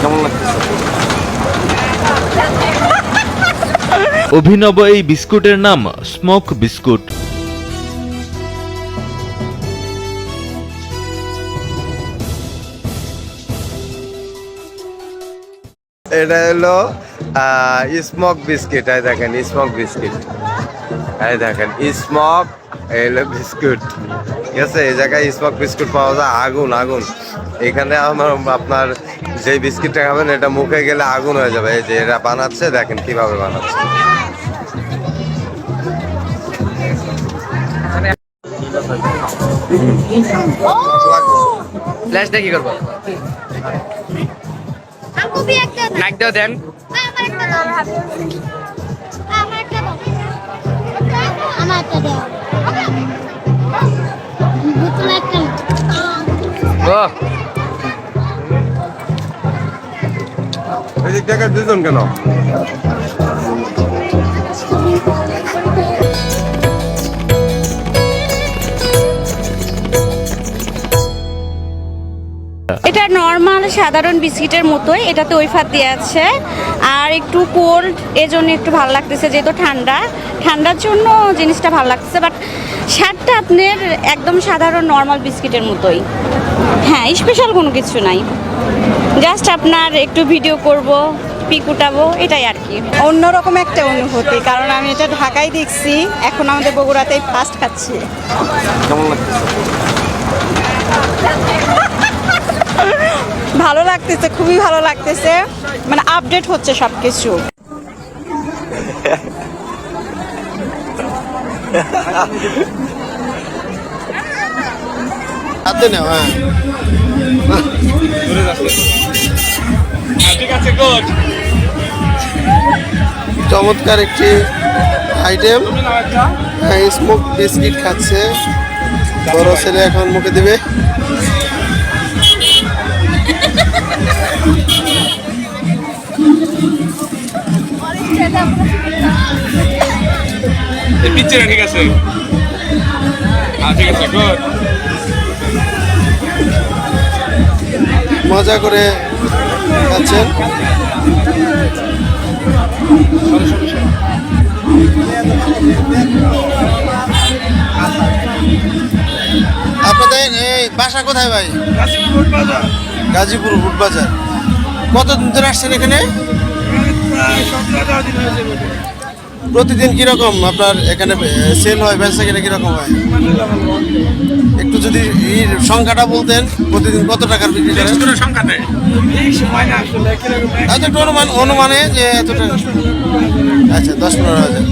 কেমন লাগতেছে? অভিনব এই বিস্কুটের নাম স্মোক বিস্কুট। এটা হলো স্মোক বিস্কিট এই দেখেন স্মোক বিস্কিট। এই দেখেন স্মোক এই হলো বিস্কুট। ঠিক আছে এই জায়গায় স্মোক বিস্কুট পাওয়া যায় আগুন আগুন। এখানে আমার আপনার যে বিস্কিটটা খাবেন এটা মুখে গেলে আগুন হয়ে যাবে। এই যে এটা বানাচ্ছে দেখেন কীভাবে বানাচ্ছে। করব। নাক দাও দেন। আমার একটা দাও। আমার একটা দাও। এটা নর্মাল সাধারণ বিস্কিটের মতোই, এটাতে ওইফার দেওয়া আছে। আর একটু কোল্ড এজন্য একটু ভালো লাগতেছে, যেহেতু ঠান্ডা। ঠান্ডার জন্য জিনিসটা ভালো লাগতেছে বাট স্বাদটা আপনার একদম সাধারণ নর্মাল বিস্কিটের মতোই। হ্যাঁ স্পেশাল কোনো কিছু নাই। জাস্ট আপনার একটু ভিডিও করব পিক উঠাবো এটাই আর কি। অন্যরকম একটা অনুভূতি কারণ আমি এটা ঢাকায় দেখছি এখন আমাদের বগুড়াতেই ফার্স্ট খাচ্ছি। কেমন ভালো লাগতেছে খুবই ভালো লাগতেছে। মানে আপডেট হচ্ছে সব কিছু হাতে নাও হ্যাঁ। চমৎকার একটি আইটেম স্মোক বিস্কিট খাচ্ছে। বড় ছেলে এখন মুখে দিবে। ঠিক আছে। হ্যাঁ ঠিক আছে মজা করে খাচ্ছেন। আপনাদের এই বাসা কোথায় ভাই? গাজীপুর বুট বাজার কতদিন ধরে আসছেন এখানে? প্রতিদিন কীরকম আপনার এখানে সেল হয় ব্যবসা কিনা কীরকম হয়? একটু যদি এই সংখ্যাটা বলতেন প্রতিদিন কত টাকার বিক্রি করেন? সংখ্যা নেই আচ্ছা একটু অনুমান অনুমানে যে এত টাকা আচ্ছা দশ পনেরো হাজার।